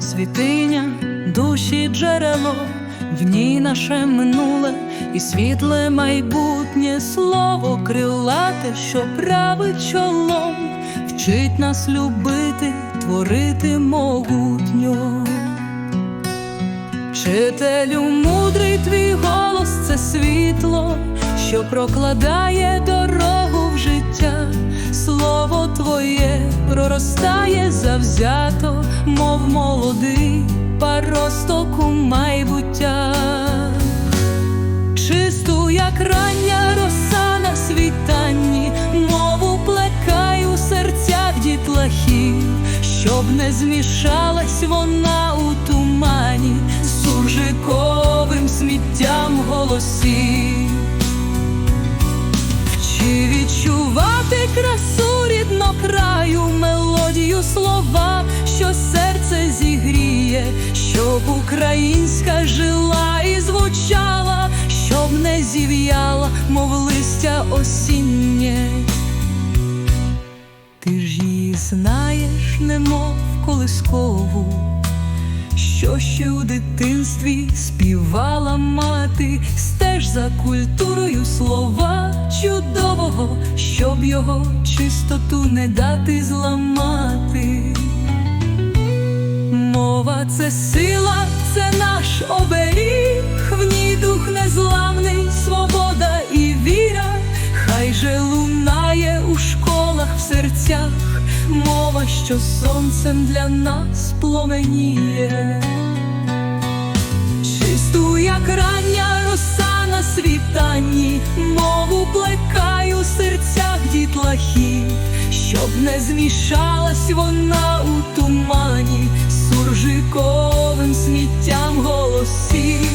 світиня, душі джерело, в ній наше минуле і світле майбутнє слово крилате, що править чолом, вчить нас любити, творити могутньо. Вчителю мудрий твій голос це світло, що прокладає дорогу. Слово твоє проростає завзято, мов молодий паросток у майбуття. Чисту, як рання роса на світанні, мову плекай у серцях дітлахів, щоб не змішалась вона у тумані з суржиковим сміттям голосів. Вчи відчувати красу рідно краю, мелодію слова, що серце зігріє, щоб українська жила і звучала, щоб не зів'яла, мов листя осіннє. Ти ж її знаєш, немов колискову, що ще у дитинстві співала мати, стеж за культурою слова чудового, щоб його чистоту не дати зламати. Мова це сила, це наш оберіг, в ній дух незламний, свобода і віра, хай же лунає у школах, в серцях, мова, що сонцем для нас пломеніє. Світанні, мову плекаю у серцях дітлахів, щоб не змішалась вона у тумані суржиковим сміттям голосів,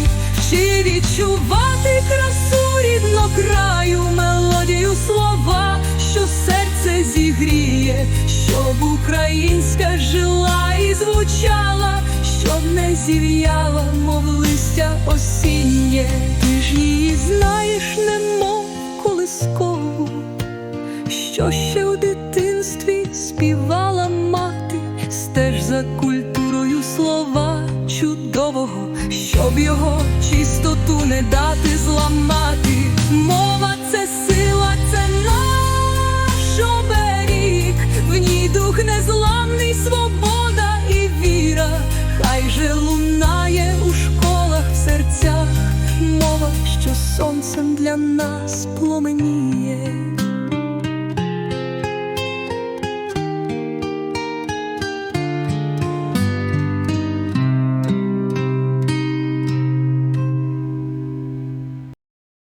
чи відчувати красу рідно краю, мелодію слова, що серце зігріє, щоб українська жила і звучала, щоб не зів'яла, мов листя осіннє, її знаєш, немов колискову, що ще у дитинстві співала мати, стеж за культурою слова чудового, щоб його чистоту не дати зламати. Мова це сила, це наш оберіг, в ній дух незламний, свобода і віра, хай же лунає сонцем для нас пломеніє.